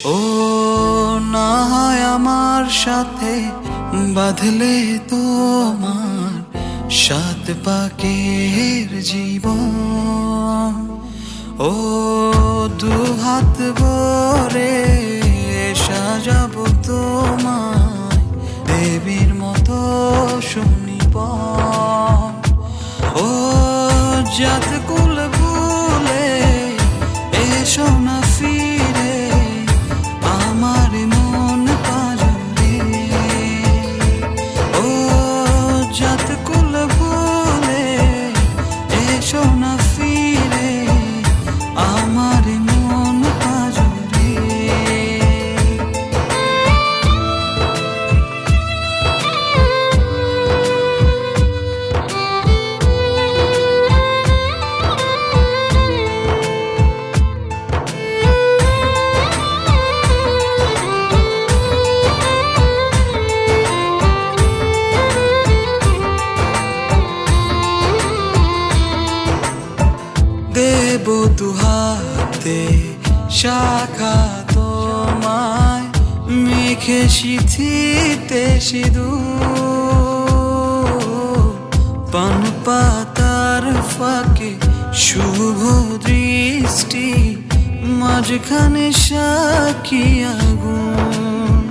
ও না হয় আমার সাথে বাঁধলে তোমার সাত পাকের জীবন। ও দু হাত ভরে দুহাতে শাখা তোমায় মেখে সিথিতে সিধু পান পাতার ফাঁকে শুভ দৃষ্টি, মাঝখানে সাক্ষী আগুন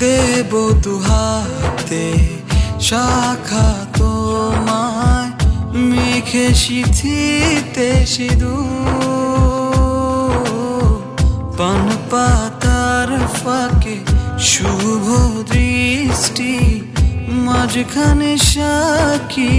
দেব দুহাতে শাখা তোমায় মেখে শিথিতে সিধু পান পাতার ফাঁকে শুভ দৃষ্টি মাঝখানে সাক্ষী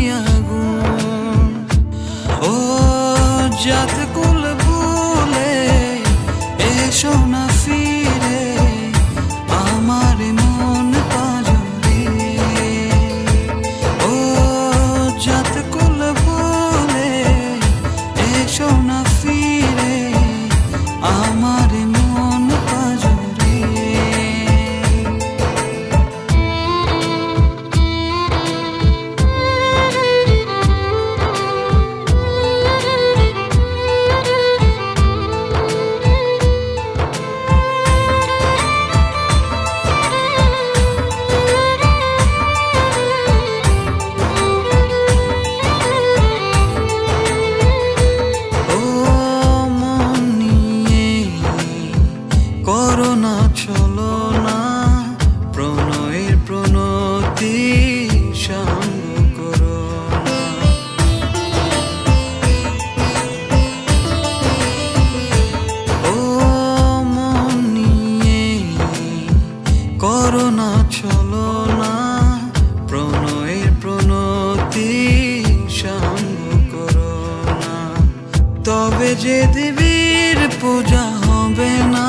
যে দেবীর পূজা হবে না।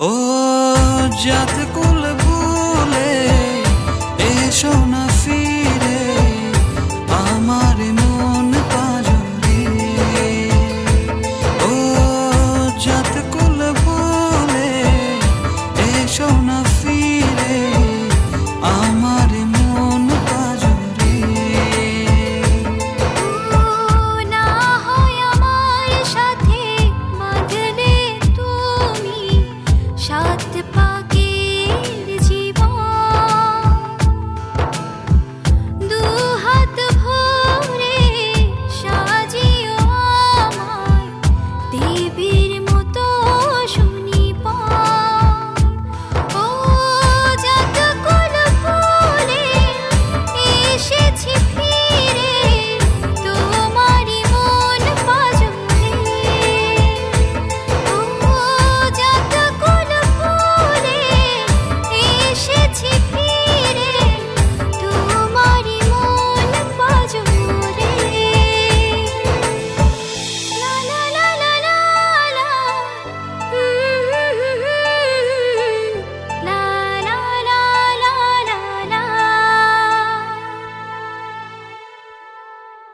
ও কুল